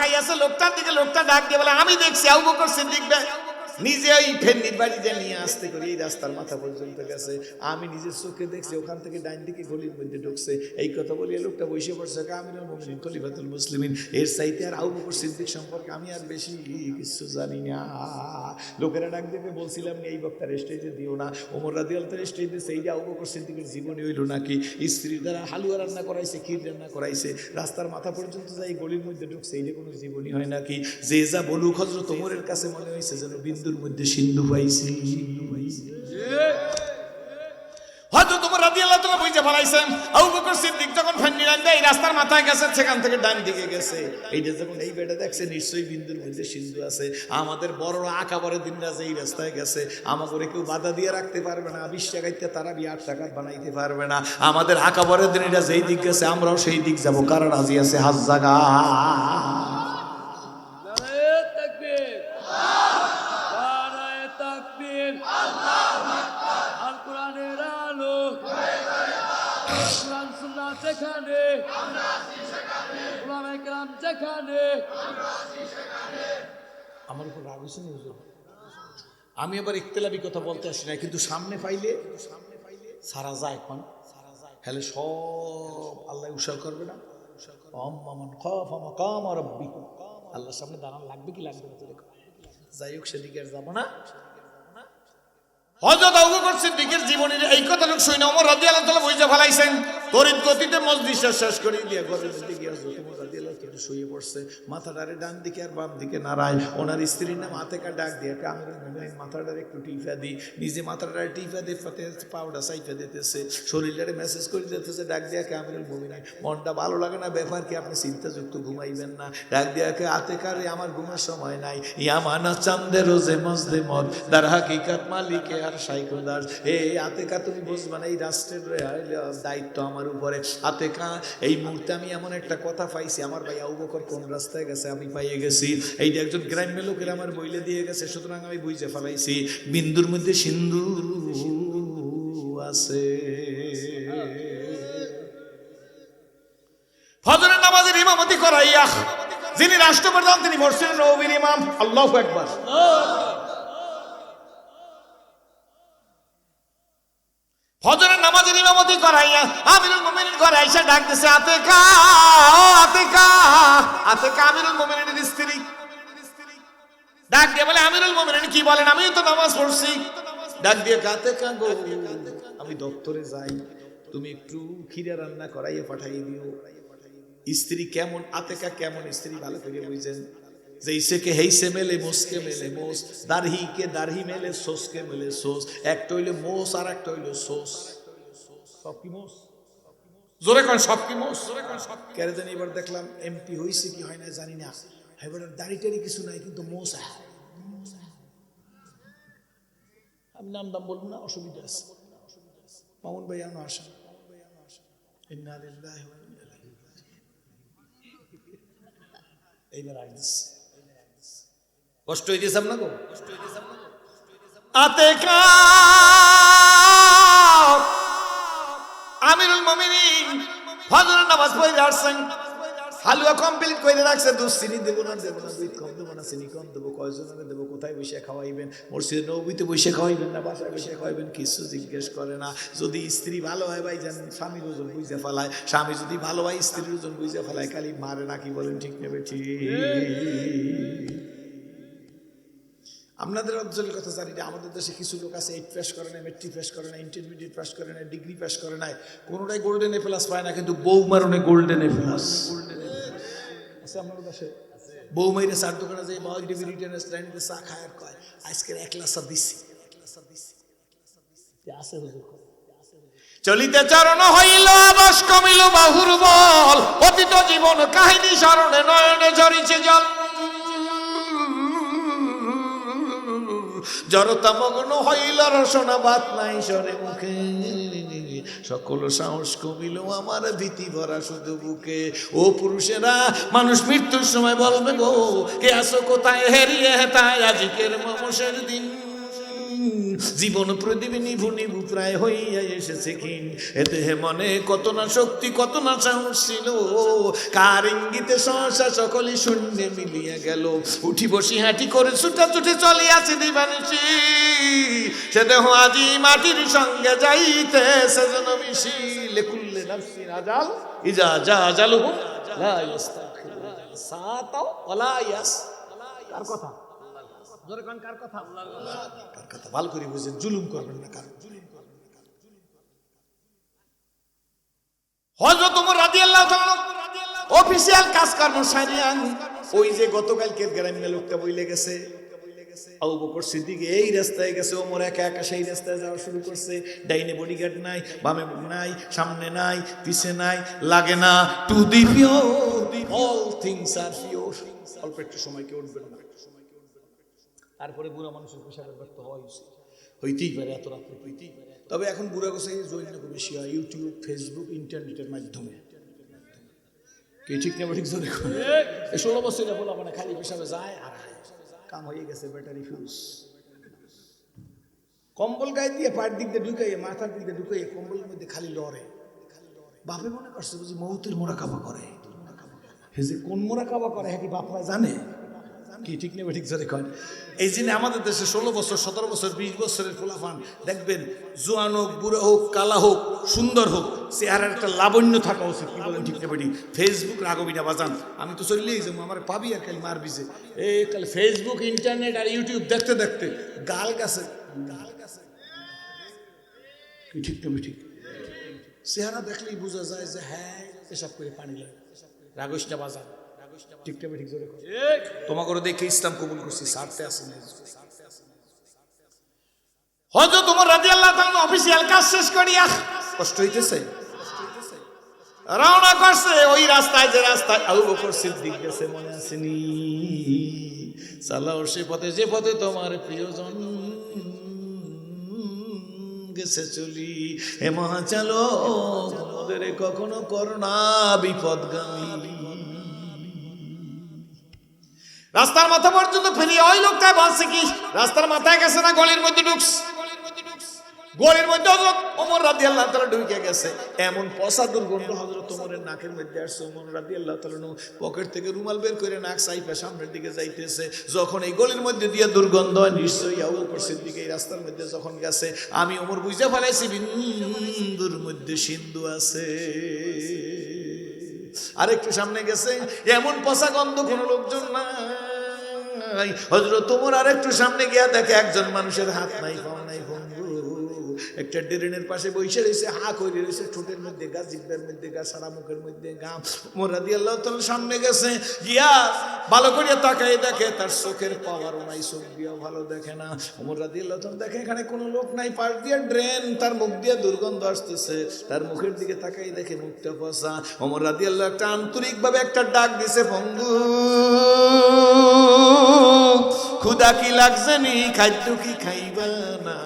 তাকাই আছে লোকটার দিকে লোকটা ডাক দিয়ে বলে আমি দেখছি আবু বকর সিদ্দিক ভাই নিজে ওই ফেন্নির বাড়িতে নিয়ে আসতে করে, এই রাস্তার মাথা পর্যন্ত গেছে। আমি নিজের চোখে দেখছি, ওখান থেকে ডাইন দিকে গলির মধ্যে ঢুকছে। এই কথা বলি লোকটা বসে পড়ছে, কামিনুল মুমিনিন খলিফাতুল মুসলিমিন। এর চাইতে আর আবু বকর সিদ্দিক সম্পর্কে আমি আর বেশি কিছু জানি না। লোকেরা ডাক দেবে, বলছিলাম এই বক্তার স্টেজে দিও না। ওমর রাদি আলতার স্টেজে সেই যে আবু বকর সিদ্দিকের জীবনী হইল নাকি? স্ত্রীর দ্বারা হালুয়া রান্না করাইছে, ক্ষীর রান্না করাইছে। রাস্তার মাথা পর্যন্ত যাই গলির মধ্যে ঢুকছে, এই যে কোনো জীবনী হয় নাকি? যে যা বলুক হজরত ওমরের কাছে মনে হয়েছে যেন বিন্দুর মধ্যে সিন্ধু পাইছি। হয়তো তোমার রাদি আল্লাহ পারাইছেন। আবু বকর সিদ্দিক যখন রান্দা এই রাস্তার মাথায় গেছে, সেখান থেকে ডান দিকে গেছে। এইটা যখন এই বেটা দেখছে, নিশ্চয়ই বিন্দুর মধ্যে সিন্ধু আছে। আমাদের বড় আকাবরের দিন রাজে এই রাস্তায় গেছে। কেউ বাধা দিয়ে রাখতে পারবে না, বিশ টাকাইতে তারা বি আট টাকা বানাইতে পারবে না। আমাদের আকাবরের দিন এটা যেই দিক গেছে, আমরাও সেই দিক যাব। কারণ রাজি আছে? হাজ জাগা নারায়ে তাকবীর নারায়ে তাকবীর আল কোরআনের আলো কোরআন সুন্নাহ যেখানে ওলামায়ে কেরাম আমার উপর রাগ হয়েছে না? আমি আবার ইখতলাফি কথা বলতে আসি না কিন্তু সামনে পাইলে সামনে পাইলে সারা যায় এখন। হলে সব আল্লাহ উৎসাহ করবে না? আল্লাহর সামনে দাঁড়ান লাগবে কি লাগবে না যাই হোক, সেদিকে যাব না। হযরত আবু বকর সিদ্দিকের জীবনের এই কথাটা শুনে ওমর রাদিয়াল্লাহু তাআলা বুঝে ফেলাইছেন তরিত গতিতে শেষ করে দিয়ে গিয়ে তাআলা শুয়ে পড়ছে। মাথাটারে ডান দিকে আর বাম দিকে নাড়ায়। ওনার স্ত্রীর নাম আতেকা ডাক দিয়ে মুমিনিন মাথাটারে একটু টিফা দিই নিজে মাথাটারে টিফা দিয়ে ফাতে পাউডার সাইফা দিতেছে। শরীরটারে মেসেজ করে দিতেছে, ডাক দিয়া কামরুল মুমিনিন মনটা ভালো লাগে না, ব্যাপার কি, আপনি চিন্তাযুক্ত ঘুমাইবেন না। ডাক দিয়া কে আতেকারে আমার ঘুমার সময় নাই। ইয়ামানা চান্দে রোজে মজদে মদ। দার হাকিকাত মালিকে আর সাইকুদার। এই আতেকা, তুমি বুঝবা না, এই রাষ্ট্রের দায়িত্ব আমার উপরে। আতেকা, এই মুহূর্তে আমি এমন একটা কথা পাইছি, আমার কোন রাস্তায় গেছে? আমি পাইয়ে গেছি। একজন গ্রাম্য লোকের আমার বইলে দিয়ে গেছে, সুতরাং আমি বুঝে ফেলাইছি, বিন্দুর মধ্যে সিন্ধু আছে। ফজরের নামাজের ইমামতি করাইয়া যিনি রাষ্ট্রপ্রধান, তিনি মসজিদ নবীর ইমাম। আল্লাহ একবার ফজরের নামাজের ইমামতি করাইয়া আমিরুল মুমিনিন ঘরে আইসা দিছে, আতেকা আতেকা আতেকা, আমিরুল মুমিনিনের স্ত্রী। ডাক দিয়ে বলে, আমিরুল মুমিনিন কি বলেন? আমিও তো নামাজ পড়ছি। ডাক দিয়ে, আতেকা গো, আমি দপ্তরে যাই। তুমি একটু ক্ষীরা রান্না করাইয়া পাঠাই দিও। স্ত্রী কেমন, আতেকা কেমন, স্ত্রী ভালো করে বুঝছেন जैसे के হেইসে মেলে মোসকে মেলে মোস দারহি কে দারহি মেলে সোসকে মেলে সোস একটা হইলে মোস আর একটা হইলে সোস সব কি মোস জোরে কোন সব কি মোস জোরে কোন সব কেরে জানি এবার দেখলাম এমপি হইছে কি হয় না জানি না এবার দাড়ি টাড়ি কিছু নাই কিন্তু মোস আছে। আমি নাম দাম বলবো না অসুবিধা আছে মামুন ভাই আনো আসেন ইন্না লিল্লাহি ওয়া ইন্না ইলাইহি এইবার আইস কষ্ট হইতেছে আপনাকে? আতে আমিরুল মুমিনিন ফজরের নামাজ পড়ে আসছেন। হালুয়া কমপ্লিট করে রাখছে দুধ চিনি দেবো না দেবো না দুধ কম দেবো না, চিনি কম দেবো, কয়জনকে দেবো, কোথায় বসে খাওয়াইবেন? মসজিদে নবীতে বসে খাওয়াইবেন না, বাসায় বসে খাওয়াইবেন? কিছু জিজ্ঞেস করে না। যদি স্ত্রী ভালো হয় ভাই, জানেন, স্বামীর ওজন বুঝে ফেলায়। স্বামী যদি ভালো হয়, স্ত্রীর ওজন বুঝে ফেলায়। খালি মারে নাকি বলেন, ঠিক নেবে, ঠিক। আপনাদের অঞ্চলের কথা জানি না, আমাদের দেশে কিছু লোক আছে এইট পাস করে না মেট্রিক পাস করে না ইন্টারমিডিয়েট পাস করে না ডিগ্রি পাস করে না কোনোটাই গোল্ডেন এ প্লাস পায় না, কিন্তু বৌমারণে গোল্ডেন এ প্লাস আছে আপনার দেশে বৌমাইরে চার দোকানে যাই, বাবা ডিবি রিটার্নের লাইনে চা খায় আর কয়, আজকের এক লাসা দিছি আছে হুজুর। চলিতে চরণ হইল, আবাস কমিল বাহুর বল অতীত জীবন কাহিনী স্মরণে নয়নে ঝরিছে জল। জড়তা মগ্ন হইল রসনা বাত নাই সরে মুখে। সকল সাহস কমিল আমার ভীতি ভরা শুধু বুকে। ও পুরুষেরা, মানুষ মৃত্যুর সময় বলবে গো, কে আসো কোথায়? হেরিয়ে হেতায় আজিকের মমসের দিন। জীবন প্রদীপ নিভু প্রায় হইয়া এসেছে ক্ষীণ। এতে হে মনে কত না শক্তি, কত না সাহস ছিল। কার ইঙ্গিতে সহসা সকলে শূন্যে মিলিয়া গেল। উঠি বসি হাঁটি করে ছুটা ছুটে চলে আছে দিবানিসি সে দেহ আজি মাটির সঙ্গে যাইতে সেজন মিশিল। কুল্লে নাফসি নাজাল ইজা যা জালু লা ইস্তাখিরু সাতাও ওয়ালা ইয়াস। কার কথা? জোরে কোন কার কথা? কার কথা? ভালো করে বুঝেন জুলুম করবেন না কার। জুলুম করবেন না কার হযরত ওমর রাদিয়াল্লাহু তাআলা অফিসিয়াল কাজকর্ম সারিয়ান ওই যে গতকালকে লোকটা বইলে গেছে। আবু বকর সিদ্দিক এই রাস্তায় গেছে ওমর একা একা সেই রাস্তায় যাওয়া শুরু করছে। ডাইনে বডিগার্ড নাই বামে নাই সামনে নাই পিছে নাই লাগে না। To the pure all things R pure অল্প একটু সময় কে উঠবেন না। তারপরে বুড়া মানুষের পেশাবের ব্যর্থ হয় হইতেই পারে। এত রাত্রে হইতেই পারে। তবে এখন বুড়া গোসাই জৈন্য বেশি হয় ইউটিউব ফেসবুক ইন্টারনেটের মাধ্যমে। কে ঠিক না ঠিক জোরে করে ষোলো বছর বলো মানে খালি পেশাবে যায় আর কাম হয়ে গেছে ব্যাটারি ফিউজ কম্বল গায়ে দিয়ে পায়ের দিক দিয়ে ঢুকাইয়ে মাথার দিক দিয়ে ঢুকাইয়ে কম্বলের মধ্যে খালি লড়ে। বাপে মনে করছে বুঝি মৌতের মোরা কাবা করে যে কোন মোরা কাবা করে হ্যাঁ কি বাপরা জানে? কি, ঠিক নেবে ঠিক জোরে কয়? এই জন্য আমাদের দেশে ষোলো বছর, সতেরো বছর, বিশ বছরের খোলাফান, দেখবেন জোয়ান হোক, বুড়ো হোক, কালা হোক, সুন্দর হোক, চেহারার একটা লাবণ্য থাকা উচিত, কি বলেন ঠিক নেবে ঠিক ফেসবুক রাগবিটা বাজান, আমি তো চললেই যাব, আমার পাবি আর খালি মারবি যে। এই কাল ফেসবুক ইন্টারনেট আর ইউটিউব দেখতে দেখতে, গাল গাছে গাল গাছে। ঠিক নেবে ঠিক চেহারা দেখলেই বোঝা যায় যে হ্যাঁ এসব করে পানি লাগে রাগসটা বাজার ঠিক ঠিক জোরে ঠিক। তোমাকে দেখে ইসলাম কবুল করছি সারতে আসে না হয়তো তোমার রাজি আল্লাহ অফিসিয়াল কাজ শেষ করিয়া কষ্ট হইতেছে? রওনা করছে। ওই রাস্তায় যে রাস্তায় আবু বকর সিদ্দিক গেছে মনে আসেনি চালাও সে পথে যে পথে তোমার প্রিয়জন গেছে চলি। হে মহা চালো ওদের কখনো করোনা বিপদগামী রাস্তার মাথা পর্যন্ত ফিরিয়ে ওই লোকটা বলছে কি, রাস্তার মাথায় গেছে না, গলির মধ্যে ঢুকস গলির মধ্যে হজরত ওমর রাদি আল্লাহ তালা ঢুকে গেছে। এমন পচা দুর্গন্ধ হজরত ওমরের নাকের মধ্যে আসছে। ওমর রাদি আল্লাহ তালা পকেট থেকে রুমাল বের করে নাক সাইপা সামনের দিকে যাইতেছে। যখন এই গলির মধ্যে দিয়ে দুর্গন্ধ নিশ্চয়ই আবু বকর সিদ্দিক এই রাস্তার মধ্যে যখন গেছে, আমি ওমর বুঝতে ফেলাইছি, বিন্দুর মধ্যে সিন্ধু আছে। আরেকটু সামনে গেছে, এমন পচা গন্ধ কোনো লোকজন না হজরত তোমার আরেকটু সামনে গিয়া দেখে একজন মানুষের হাত নাই ফোন নাই বন্ধু একটা ড্রেনের পাশে বসে রয়েছে হা করে রয়েছে ঠোঁটের মধ্যে গা, জিব্বার মধ্যে গা, সারা মুখের মধ্যে গা। মোরা দিয়ে আল্লাহ তাআলা সামনে গেছে, গিয়া ভালো করিয়া তাকাই দেখে তার চোখের পাওয়ারও নাই, চোখ দিয়েও ভালো দেখে না। মোরা দিয়ে আল্লাহ তাআলা দেখে, এখানে কোনো লোক নাই, পাশ দিয়ে ড্রেন, তার মুখ দিয়ে দুর্গন্ধ আসতেছে। তার মুখের দিকে তাকাই দেখে মুখটা পচা অমর রাদি আল্লাহ একটা আন্তরিকভাবে একটা ডাক দিছে ভঙ্গু খুদা কি লাগছে নি? খাদ্য কি খাইবা না?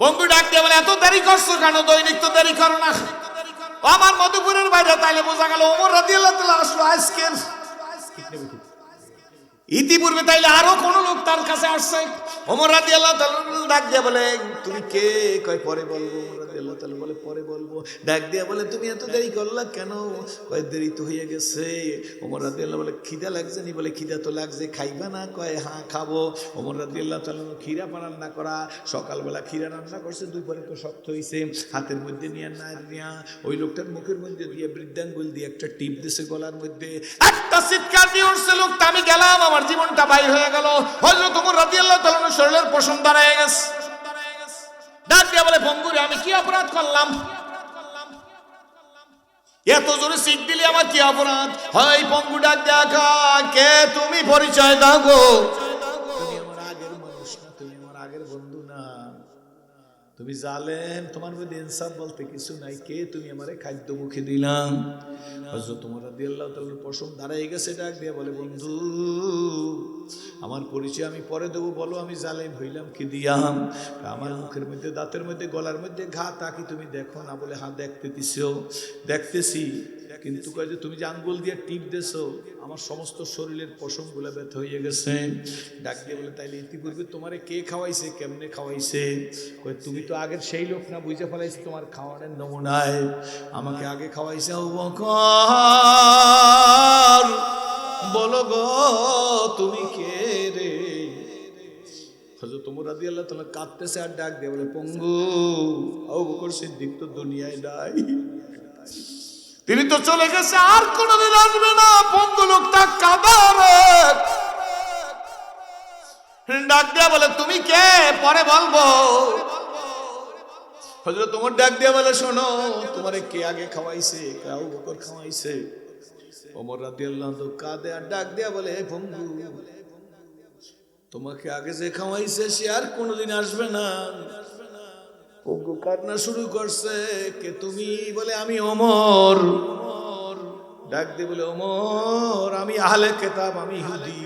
বঙ্গু ডাক বলে, এত দেরি করছ কেন? দৈনিক তো দেরি করো না। আমার মধুপুরের বাইরে, তাইলে বোঝা গেল ওমর রাদি আল্লাহ তাআলা আসলো আজকের ইতিপূর্বে তাইলে আরও কোন লোক তার কাছে আসছে। ওমর রাদি আল্লাহ ডাক দিয়ে বলে, তুমি কে? কয়, পরে বলব পরে বলব। ডাক দিয়ে বলে, তুমি এত দেরি করলা কেন? কয়, দেরি তো হয়ে গেছে। ওমর রাদি আল্লাহ বলে, খিদা লাগছে নি? বলে, খিদা তো লাগছে, খাইবা না? কয় হ্যাঁ খাব। ওমর রাদি আল্লাহ তাআলা খিরা রান্না করা, সকালবেলা খিরা রান্না করছে, দুপুরে তো শক্ত হয়েছে হাতের মধ্যে নিয়ে না নিয়া ওই লোকটার মুখের মধ্যে দিয়ে বৃদ্ধাঙ্গুল দিয়ে একটা টিপ দিছে গলার মধ্যে। একটা চিৎকার দিয়ে উঠছে লোকটা, আমি গেলাম, আমার জীবনটা বাইর হয়ে গেল। হজরত তোমার রাজি আল্লাহ তালন শরীরের পোষণ দাঁড়ায় গেছে। ডাক দিয়ে বলে ভঙ্গুরে আমি কি অপরাধ করলাম? এত জোরে সিট দিলি আমার কি অপরাধ? হয় পঙ্গু ডাক দেখা কে তুমি পরিচয় দাও গো? তুমি আমার আগের মানুষ তুমি আমার আগের বন্ধু না। তুমি জালেম, তোমার মধ্যে ইনসাফ বলতে কিছু নাই। কে তুমি আমারে খাদ্য মুখে দিলাম? হজরত তোমার রাদি আল্লাহ তাআলার পশম দাঁড়াই গেছে, ডাক দিয়ে বলে, বন্ধু আমার পরিচয় আমি পরে দেবো, বলো আমি জালেম হইলাম কি দিয়াম আমার মুখের মধ্যে, দাঁতের মধ্যে, গলার মধ্যে ঘা, তা কি তুমি দেখো না বলে হ্যাঁ দেখতে দিছো দেখতেছি, কিন্তু কয় যে তুমি যে আঙ্গুল দিয়ে টিপ দেছো, আমার সমস্ত শরীরের পশমগুলো ব্যথ হয়ে গেছে। ডাক দিয়ে বলে, তাইলে ইতিপূর্বে তোমারে কে খাওয়াইছে, কেমনে খাওয়াইছে? কয়, তুমি তো আগের সেই লোক না, বুঝে ফেলাইছে তোমার খাওয়ানোর নমুনায়। আমাকে আগে খাওয়াইছে বকর। বলো গো, তুমি কে? তোমর রাদি আল্লাহ তালা কাঁদতেছে আর ডাক দিয়ে বলে, পঙ্গু, আবু বকর সিদ্দিক তো দুনিয়ায় নাই। তিনি তো চলে গেছে, আর কোনোদিন আসবে না। পঙ্গু লোকটা কাদারে ডাক দিয়া বলে, তুমি কে? পরে বলব। হজরত তোমার ডাক দিয়া বলে, শোনো, তোমারে কে আগে খাওয়াইছে? কাউ বকর খাওয়াইছে? ওমর তো কাঁদে আর ডাক দিয়া বলে "এ পঙ্গু তোমাকে আগে যে খাওয়াইছে সে আর কোনোদিন আসবে না। পঙ্গু কান্না শুরু করছে, কে তুমি? বলে, আমি অমর। ডাক দিয়ে বলে, অমর, আমি আহলে কেতাব, আমি ইহুদি।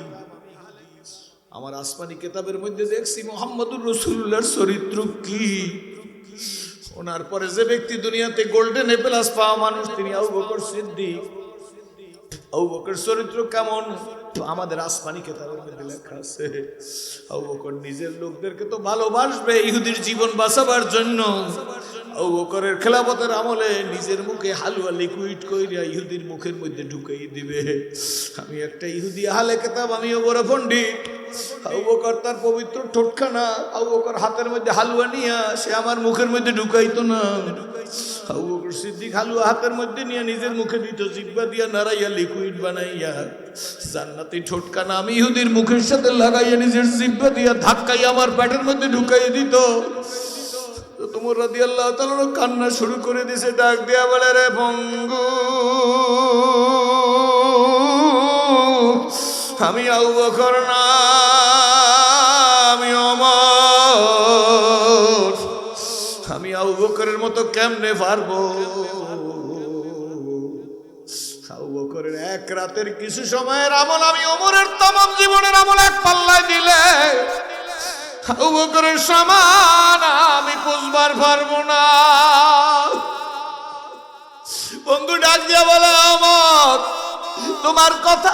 আমার আসমানি কেতাবের মধ্যে দেখছি, মোহাম্মদুর রসুল্লাহর চরিত্র কি? ওনার পরে যে ব্যক্তি দুনিয়াতে গোল্ডেন এপেলাস পাওয়া মানুষ, তিনি আবু বকর সিদ্দিক। আবু চরিত্র কেমন? আমাদের আসমানি কেতাবের মধ্যে লেখা আছে নিজের লোকদেরকে তো ভালোবাসবে, ইহুদির জীবন বাঁচাবার জন্য। বকরের খেলাপথের আমলে নিজের মুখে হালুয়া লিকুইড কইরা ইহুদির মুখের মধ্যে ঢুকাই দিবে। আমি একটা ইহুদি হালে কেতাব, আমিও বড় পণ্ডিত। আবু বকর তার পবিত্র ঠোঁটখানা, আবু বকর হাতের মধ্যে হালুয়া নিয়া সে আমার মুখের মধ্যে ঢুকাইতো না। আবু বকর সিদ্দিক হালুয়া হাতের মধ্যে নিয়ে নিজের মুখে দিত জিব্বা দিয়া নাড়াইয়া লিকুইড বানাইয়া জান্নাতি ঠোঁটখানা আমি ইহুদির মুখের সাথে লাগাইয়া নিজের জিব্বা দিয়া ধাক্কাইয়া আমার পেটের মধ্যে ঢুকাই দিত। তো তোমার রাদি আল্লাহ তাআলা কান্না শুরু করে দিছে, ডাক দিয়া বলে, রে ভঙ্গু আমি আবু বকর না, আমি অমর আমি আবু বকরের মতো কেমনে পারব? বকরের এক রাতের কিছু সময়ের আমল আমি অমরের তমাম জীবনের আমল এক পাল্লায় দিলে সমান আমি পুষবার না। বন্ধু, ডাক বলে আমার তোমার কথা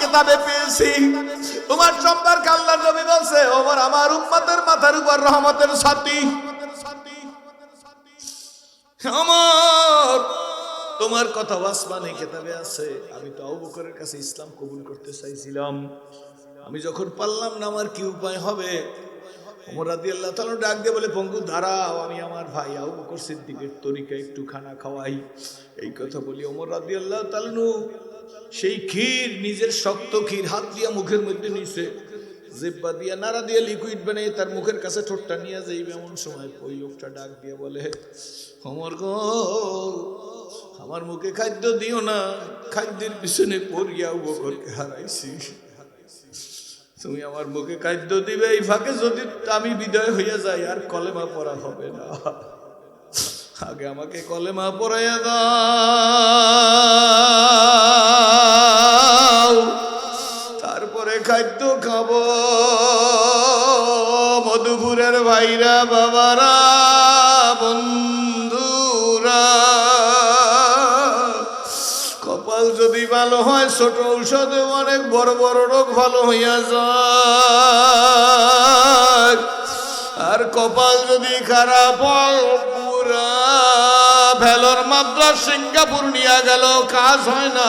কেতাবে পেয়েছি। তোমার বলছে ওমর আমার উম্মতের মাথার উপর রহমতের সাথী আমার, তোমার কথা আসমানে কেতাবে আছে। আমি তো আবু বকরের কাছে ইসলাম কবুল করতে চাইছিলাম। আমি যখন পারলাম না, আমার কি উপায় হবে? ওমর আল্লাহ তালা ডাক দিয়ে বলে, পঙ্গু, দাঁড়াও, আমি আমার ভাই আবু বকর সিদ্দিকের তরিকা একটু খানা খাওয়াই। এই কথা বলি ওমর রাদি আল্লাহ তালনু সেই ক্ষীর, নিজের শক্ত ক্ষীর, হাত দিয়া মুখের মধ্যে নিছে। জিব্বা দিয়া নাড়া দিয়া লিকুইড বানিয়ে তার মুখের কাছে ঠোঁটটা নিয়ে যাইবে, এমন সময় ওই লোকটা ডাক দিয়ে বলে অমর গো, আমার মুখে খাদ্য দিও না, খাদ্যের পিছনে পড়িয়া বকরকে হারাইছি। তুমি আমার মুখে খাদ্য দিবে, এই ফাঁকে যদি আমি বিদায় হইয়া যাই, আর কলেমা পড়া হবে না। আগে আমাকে কলেমা পড়াইয়া দাও, তারপরে খাদ্য খাব। মধুপুরের ভাইরা, বাবারা হয়, ছোট ঔষধে অনেক বড় বড় রোগ ভালো হইয়া যায়। আর কপাল যদি খারাপ ভেলোর মাদ্রাস সিঙ্গাপুর নিয়ে গেল, কাজ হয় না।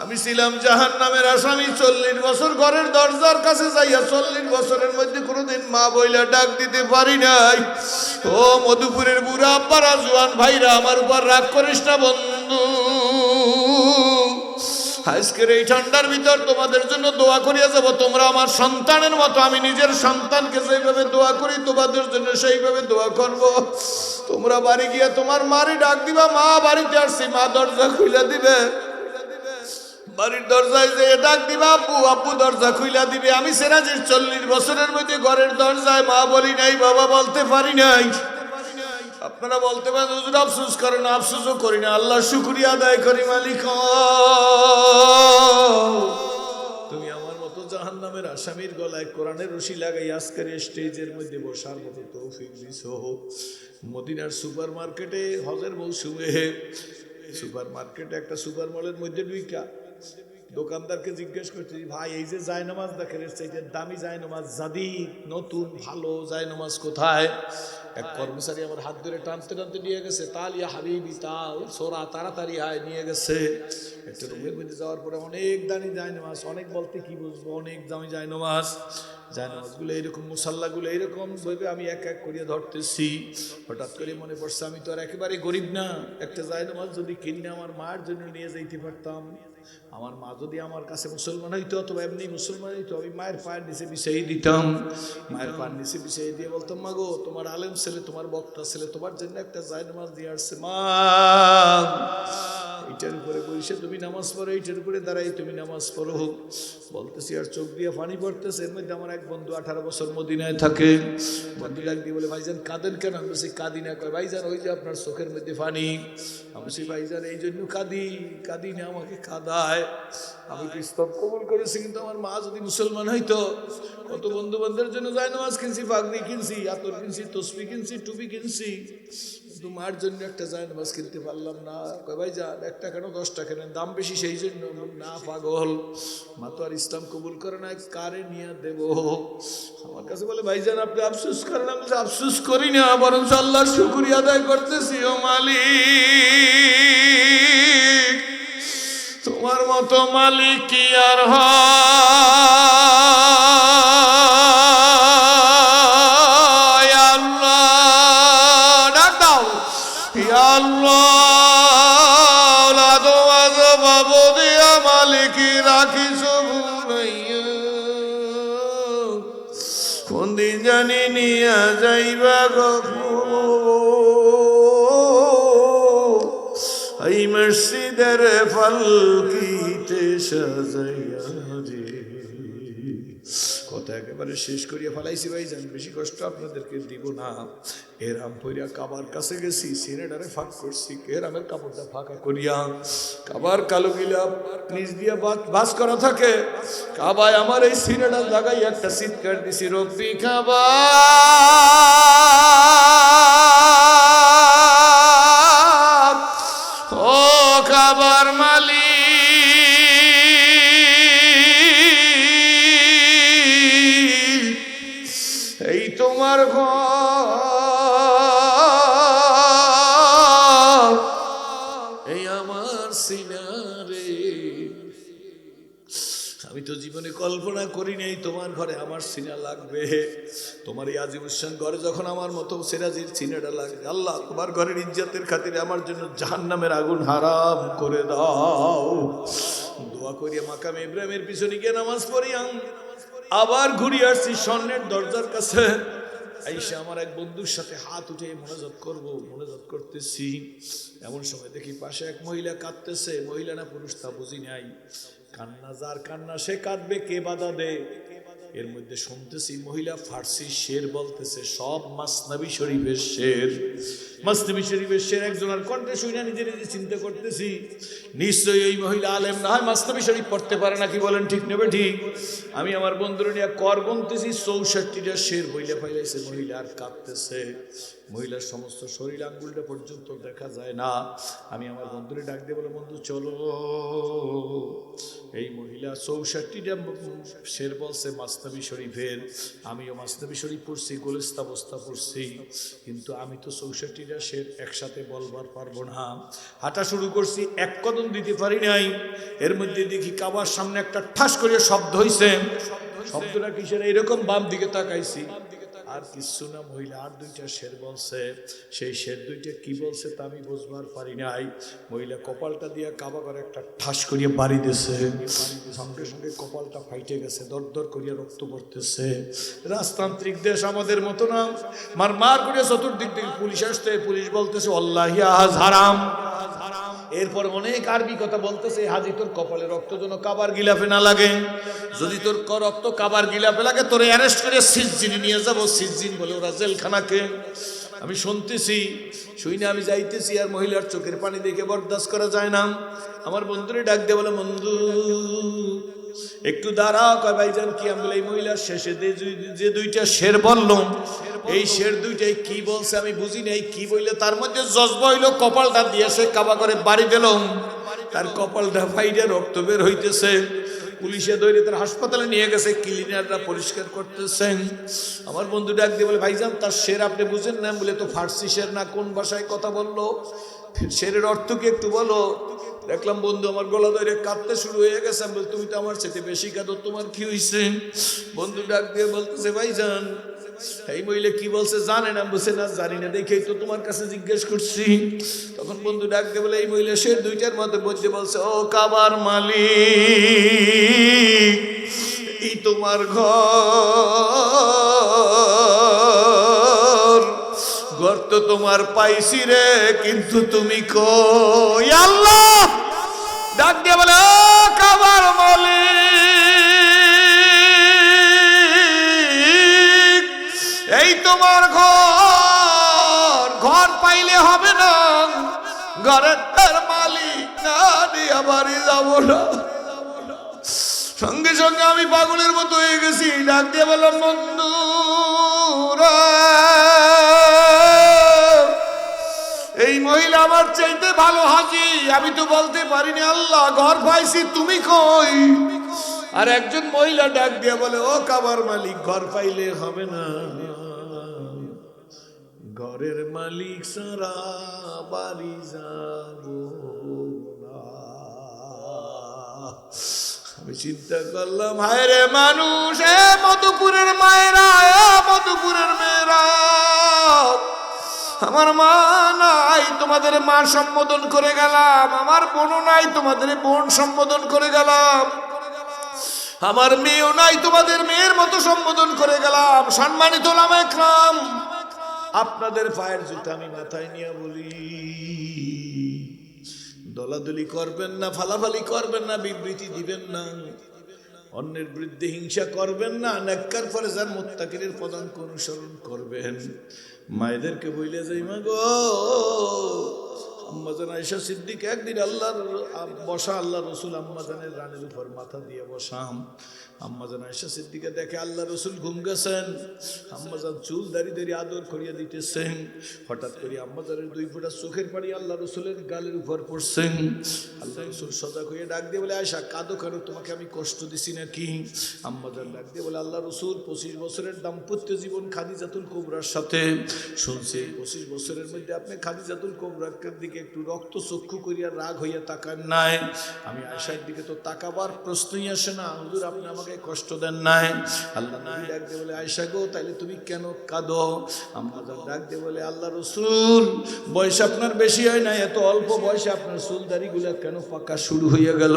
আমি ছিলাম জাহান নামের আসামি, চল্লিশ বছর ঘরের দরজার কাছে যাইয়া চল্লিশ বছরের মধ্যে কোনোদিন মা বইলা ডাক দিতে পারি নাই। ও মধুপুরের বুড়া আব্বারা জোয়ান ভাইরা, আমার উপর রাগ করিস না বন্ধু। আজকের এই ঠান্ডার ভিতর তোমাদের জন্য দোয়া করিয়া যাব। তোমরা আমার সন্তানের মতো, আমি নিজের সন্তানকে যেভাবে দোয়া করি, তোমাদের জন্য সেইভাবে দোয়া করব। তোমরা বাড়ি গিয়া তোমার মারি ডাক দিবা, মা বাড়িতে আসছি, মা দরজা খুলে দিবে। বাড়ির দরজায় যে ডাক দিবা আপু আব্বু দরজা খুইলা দিবে। আমি সেরাজের চল্লিশ বছরের মধ্যে ঘরের দরজায় মা বলি নাই, বাবা বলতে পারি নাই। আপনারা বলতে পারেন, হুজুর আফসোস করেন আফসোসও করি না। আল্লাহ শুক্রিয়া আদায় করি মালিক। তুমি আমার মতো জাহান নামের আসামির গলায় কোরআনের রশি লাগাই আজকের স্টেজের মধ্যে বসার মতো তৌফিক দিছো। মদিনার সুপার মার্কেটে হজের মৌসুমে সুপার মার্কেটে একটা সুপার মলের মধ্যে দুইটা দোকানদারকে জিজ্ঞেস করছি ভাই এই যে জায়নামাজ দেখেন এই চাইতে দামি জায়নামাজ জাদি নতুন ভালো জায়নামাজ কোথায়? এক কর্মচারী আমার হাত ধরে টানতে টানতে নিয়ে গেছে তাল ইয়া হাবিবি তাল সোরা তাড়াতাড়ি হায় নিয়ে গেছে। একটা রুমের মধ্যে যাওয়ার পরে অনেক দামি জায়নামাজ অনেক বলতে কি বুঝব অনেক দামি জায়নামাজ। জায়নামাজগুলো এইরকম, মুসাল্লাগুলো এইরকম ভাবে আমি এক এক করিয়া ধরতেছি। হঠাৎ করে মনে পড়ছে, আমি তো আর একেবারে গরিব না। একটা জায়নামাজ যদি কিনে আমার মায়ের জন্য নিয়ে যাইতে পারতাম। আমার মা যদি আমার কাছে মুসলমান হইতো অথবা এমনি মুসলমান হইতো, আমি মায়ের পায়ের নিচে বিষয় দিতাম। মায়ের পায়ের নিচে বিষয় দিয়ে বলতাম, মা গো, তোমার আলেম ছেলে, তোমার বক্তা ছেলে, তোমার জন্য একটা জায়নামাজ দিয়ে আসছে, মা। এইটার উপরে বসে তুমি নামাজ পড়ো, এইটার উপরে দাঁড়াই, তুমি নামাজ পড়ো। বলতেছি, আর চোখ দিয়ে পানি পড়তেছে, এর মধ্যে আমার এক বন্ধু আঠারো বছর মদিনায় থাকে। বন্ধু ডাক দিয়ে বলে, ভাইজান, কাঁদেন কেন? আমি বলছি, কাঁদি না। কয়, ভাইজান, ওই যে আপনার চোখের মধ্যে পানি। আমি বলছি, ভাইজান, এই জন্য কাঁদি কাঁদি না, আমাকে কাঁদায়। আমি তো ইসলাম কবুল করেছি, কিন্তু আমার মা যদি মুসলমান হইতো, কত বন্ধু বান্ধবের জন্য যায় নামাজ কিনছি, পাগড়ি কিনছি, আতর কিনছি, তসবি কিনছি, টুপি কিনছি। কিন্তু মার জন্য একটা যায় নামাজ কিনতে পারলাম না। কয়, ভাই যান, একটা কেন? দশটা কেন দাম বেশি সেই জন্য। না, পাগল। মা তো আর ইসলাম কবুল করে না, কারে নিয়ে দেব? আমার কাছে বলে ভাইজান আপনি আফসুস করেন, আমি আফসোস করি না বরং আল্লাহর শুকুরিয়া আদায় করতেছি, ও মালিক। তোমার মতো মালিক কি আর হয়? সাজাইয়া কথা একেবারে শেষ করিয়া ফেলাইছি ভাই যান বেশি কষ্ট আপনাদেরকে দিব না। এরাম করিয়া কাবার কাছে গেছি, সিনেটারে ফাঁক করছি এরামের কাপড়টা ফাঁকা করিয়া। কাবার কালো গিলা নিজ দিয়া বাস- করা থাকে। কাবায় আমার এই সিনেটা লাগাই একটা চিৎকার দিছি, রব্বি খাবার কল্পনা করি নেই, তোমার ঘরে আমার সিনা লাগবে। তোমার এই আজিবুসান ঘরে যখন আমার মতো সিরাজির সিনাটা লাগবে, আল্লাহ তোমার ঘরের ইজ্জাতের খাতিরে আমার জন্য জাহান্নামের আগুন হারাম করে দাও। দোয়া করিয়া মাকাম ইব্রাহিমের পিছনে গিয়ে নামাজ পড়িয়াম আবার ঘুরে আসছি স্বর্ণের দরজার কাছে। আইসা আমার এক বন্ধুর সাথে হাত উঠে মনোযোগ করব মনোযোগ করতেছি। এমন সময় দেখি পাশে এক মহিলা কাঁদতেছে, মহিলা না পুরুষ তা বুঝি নাই। কান্না যার কান্না, সে কাঁদবে, কে বাধা দে এর মধ্যে শুনতেছি মহিলা ফার্সি শের বলতেছে, সব মাসনাবি শরীফের শের। মাসনাবি শরীফের শের একজনের কণ্ঠে শুই না নিজে নিজে চিন্তা করতেছি, নিশ্চয়ই এই মহিলা আলেম না হয় মাসনাবি শরীফ পড়তে পারে না কি বলেন ঠিক নেবে ঠিক? আমি আমার বন্ধুর নিয়ে কর গুনতেছি, চৌষট্টিটা শের বইলে ফাইলাইছে মহিলা আর কাঁদতেছে মহিলার সমস্ত শরীর আঙ্গুলটা পর্যন্ত দেখা যায় না। আমি আমার বন্ধুরে ডাক দিয়ে বলে, বন্ধু, চলো। এই মহিলা চৌষট্টিটা শের বলছে মাস্তাবি শরীফের। আমিও মাস্তাবি শরীফ পড়ছি গোলেস্তা বস্তা পড়ছি। কিন্তু আমি তো চৌষট্টিটা শের একসাথে বলবার পারব না। হাঁটা শুরু করছি, এক কদম দিতে পারি নাই। এর মধ্যে দেখি কাবার সামনে একটা ঠাস করে শব্দ হইছে। শব্দটা কিসের? এরকম বাম দিকে তাকাইছি। আর কিছু না, মহিলা আর দুইটা শের বলছে। সেই শের দুইটা কি বলছে তা আমি বুঝবার পারি নাই। মহিলা কপালটা দিয়ে কাবা করে একটা ঠাস করিয়া বাড়ি দিছে। সঙ্গে সঙ্গে কপালটা ফাইটে গেছে, দর দর করিয়া রক্ত পড়তেছে। রাজতান্ত্রিক দেশ আমাদের মতো না। মার মার করিয়া চতুর্দিক থেকে পুলিশ আসতে পুলিশ বলতেছে আল্লাহিয়া হারাম। এরপর অনেক আরবি কথা বলতেছে, হাজি, তোর কপালে রক্ত যেন কাবার গিলাফে না লাগে। যদি তোর রক্ত কাবার গিলাফে লাগে, তোর অ্যারেস্ট করে সিজিনে নিয়ে যাব সিজিন বলে ওরা জেলখানাকে। আমি শুনতেছি, শুইনে আমি যাইতেছি আর মহিলার চোখের পানি দেখে বরদাস্ত করা যায় না। আমার বন্ধুরে ডাক দিয়ে বলে, বন্ধু একটু দাঁড়াও, কয় ভাইজান, কি আমি এই মহিলার শেষে যে দুই- যে দুইটা শের বললাম, এই শের দুইটাই কি বলছে আমি বুঝি নাই, কি বললে? তার মধ্যে জজবা হইল, কপালটা দিয়ে সে কাবা করে বাড়ি দিলাম তার কপালটা ফাইডে রক্ত বের হইতেছে। পুলিশে ধরে তার হাসপাতালে নিয়ে গেছে, ক্লিনাররা পরিষ্কার করতেছেন। আমার বন্ধু ডাক দিয়ে বলে, ভাইজান, তার শের আপনি বুঝেন না? বলে তো ফার্সি শের না, কোন ভাষায় কথা বলল? শেরের অর্থ কি একটু বলো? দেখলাম বন্ধু আমার গলা ধরে কাঁদতে শুরু হয়ে গেছে। আমি তুমি তো আমার সাথে বেশি কাঁদো, তোমার কি হয়েছে বন্ধু ডাক দিয়ে বলতেছে, ভাইজান, এই মহিলা কি বলছে জানে না। বলছে, না, জানি না, দেখেই তো তোমার কাছে জিজ্ঞেস করছি। তখন বন্ধু ডাক দিয়ে বলে, এই মহিলা সে দুইটার মধ্যে বলছে বলছে, ও কাবার মালিক, এই তোমার ঘর। তো তোমার পাইছি রে, কিন্তু তুমি কই? আল্লাহ! ডাক দিয়ে বলে কাবার মালিক, এই তোমার ঘর ঘর পাইলে হবে না। ঘরের মালিক, না দিয়া বাড়ি যাব না। সঙ্গে সঙ্গে আমি পাগলের মতো হয়ে গেছি। ডাক দিয়ে বললাম বন্ধু রে, আমার চাইতে ভালো হাজি। আমি তো বলতে পারিনি আল্লাহ ঘর পাইছি তুমি কই? আর একজন মহিলা ডাক দিয়ে বলে ও কাবার মালিক ঘর পাইলে হবে না। ঘরের মালিক সারা বাড়ি যাব আমি চিন্তা করলাম হায় রে মানুষ এ মধুপুরের মায়েরা মধুপুরের মেয়েরা আমার মা নাই, তোমাদের মা সম্বোধন করে গেলাম। আমার বোনও নাই, তোমাদের বোন সম্বোধন করে গেলাম। আমার মেয়েও নাই, তোমাদের মেয়ের মতো সম্বোধন করে গেলাম। সম্মানিত লামে খাম আপনাদের পায়ের জুতা আমি মাথায় নিয়ে বলি। দলাদলি করবেন না, ফালাফালি করবেন না, বিবৃতি দিবেন না। অন্যের বিরুদ্ধে হিংসা করবেন না নেককার ফলে যার মোত্তাকিরের পদাঙ্ক অনুসরণ করবেন। মায়েদেরকে বইলে যাই মা গো। আম্মাজান আয়সা সিদ্দিক একদিন আল্লাহর বসা আল্লাহ রসুল আম্মাজানের রানের উপর মাথা দিয়ে বসাম। আম্মাজান আয়সা সিদ্দিকে দেখে আল্লাহ রসুল ঘুম গেছেন। আম্মাজান চুল দাঁড়িয়ে দাঁড়িয়ে আদর করিয়া দিতেছেন। হঠাৎ করে আম্মাজানের দুই ফোঁটা চোখের পানি আল্লাহ রসুলের গালের উপর পড়ছেন। আল্লাহ রসুল সজাগ হয়ে ডাক দিয়ে বলে আয়সা কাঁদো কেন? তোমাকে আমি কষ্ট দিছি নাকি? আম্মাজান ডাক দিয়ে বলে, আল্লাহ রসুল, পঁচিশ বছরের দাম্পত্য জীবন খাদি খাদিজাতুল কোবরার সাথে। শুনছি পঁচিশ বছরের মধ্যে আপনি খাদি খাদিজাতুল কোবরার দিকে একটু রক্ত চক্ষু করিয়া রাগ হইয়া তাকান নাই। আমি আয়সার দিকে তো তাকাবার প্রশ্নই আসে না। হুজুর, আপনি আমাকে কষ্ট দেন নাই। আল্লাহ নবী ডাক দিয়ে বলে আয়সা গো, তাইলে তুমি কেন কাঁদো? আম্মাজান ডাক দিয়ে বলে, আল্লাহ রসুল, বয়স আপনার বেশি হয় না এত অল্প বয়সে আপনার চুলদারিগুলো কেন পাকা শুরু হয়ে গেল?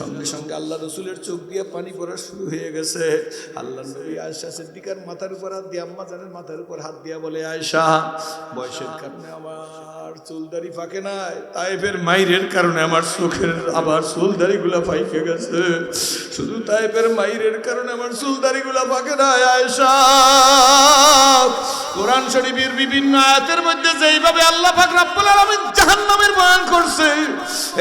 সঙ্গে সঙ্গে আল্লাহ রসুলের চোখ দিয়ে পানি পড়া শুরু হয়ে গেছে। আল্লাহ নবী আয়সা সিদ্দিকার মাথার উপর হাত দিয়ে, আম্মা জানের মাথার উপর হাত দিয়া বলে আয়সা বয়সের কারণে আমার চুলদারি ফাঁকে নাই তাইফের মাইরের কারণে আমার চোখের আবার চুলদারি গুলা ফাইকে গেছে। শুধু তাইফের মাইরের কারণে আমার চুলদারি গুলা ফাঁকে নাই আয়সা কোরআন শরীফের বিভিন্ন আয়াতের মধ্যে যেইভাবে আল্লাহ পাক রব্বুল আলামিন জাহান্নামের বয়ান করছে,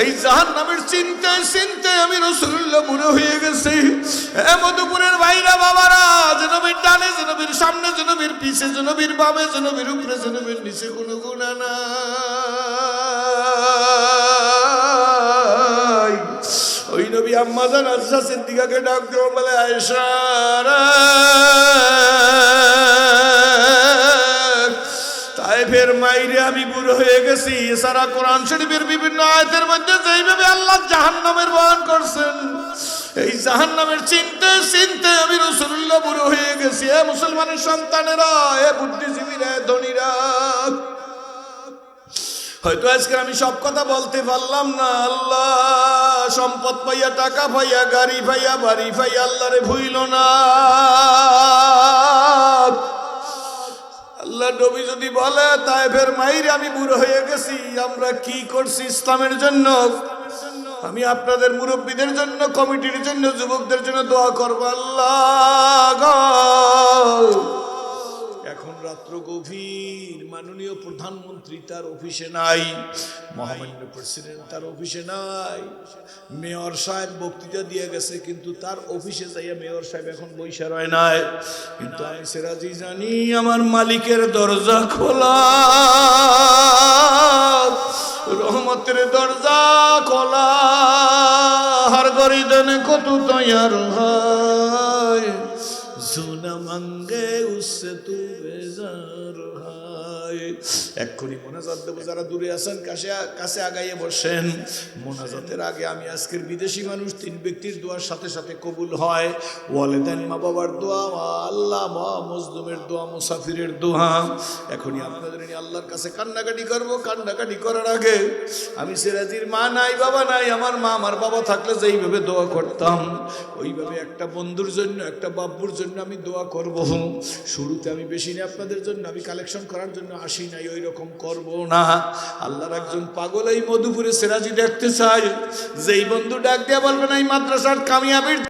এই জাহান্নামের চিন্তায় চিন্তায় আমি রাসূলুল্লাহ মনে হয়ে গেছি। মধুপুরের ভাইরা বাবারা জনবীর ডানে জনবীর সামনে জনবীর পিছে জনবীর বামে জনবীর উপরে জনবীর নিচে কোনো গুণা নাই। ওই নবী আম্মাজান আশা সিদ্দিকাকে ডাক দেওয়া বলে, আয়েশা রে। তাইফের মাইরে আমি বুড়ো হয়ে গেছি এছাড়া কোরআন বিভিন্ন মধ্যে আল্লাহ বহন করছেন, এই জাহান্নামের চিনতে চিনতে আমি হয়ে গেছি মুসলমানের সন্তানেরা, এ বুদ্ধিজীবীরা ধনীরা হয়তো আজকে আমি সব কথা বলতে পারলাম না, আল্লাহ। সম্পদ পাইয়া, টাকা পাইয়া, গাড়ি পাইয়া, বাড়ি পাইয়া আল্লাহরে ভুইল না। আল্লাহ নবী যদি বলে তাই ফের মাইরে আমি বুড়ো হয়ে গেছি, আমরা কি করছি ইসলামের জন্য? আমি আপনাদের মুরব্বীদের জন্য, কমিটির জন্য, যুবকদের জন্য দোয়া করব, আল্লাহ রাত্র গভীর মাননীয় প্রধানমন্ত্রী তার অফিসে নাই, মহামান্য প্রেসিডেন্ট তার অফিসে নাই, মেয়র সাহেব বক্তৃতা দিয়ে গেছে, কিন্তু তার অফিসে যাইয়া মেয়র সাহেব এখন বৈশা রয় নাই। কিন্তু আমি সেরাজি জানি, আমার মালিকের দরজা খোলা। রহমতের দরজা খোলা। হর গরিদন কত তৈয়ার হয়। মাঙ্গে উসে তু বেজার হয়। এক্ষুনি মোনাজাত দেবো, যারা দূরে আছেন, কাছে কাছে আগাইয়ে বসেন। মোনাজাতের আগে আমি আজকের বিদেশি মানুষ, তিন ব্যক্তির দোয়ার সাথে সাথে কবুল হয়। ওয়ালেদান, মা বাবার দোয়া আল্লাহ, মা মজলুমের দোয়া, মুসাফিরের দোয়া। এখনই আপনাদের নিয়ে আল্লাহর কাছে কান্নাকাটি করব। কান্নাকাটি করার আগে আমি সিরাজির মা নাই, বাবা নাই, আমার মা, আমার বাবা থাকলে যেইভাবে দোয়া করতাম, ওইভাবে একটা বন্ধুর জন্য, একটা বাব্বুর জন্য আমি দোয়া করব। শুরুতে আমি বেশি নেই আপনাদের জন্য, আমি কালেকশন করার জন্য আসি নাই ওই রকম করব না। আল্লাহর একজন পাগল এই মধুপুরে সেরাজি দেখতে চাই যেই বন্ধু ডাক দিয়ে বলবেন এই মাদ্রাসার কামিয়াবির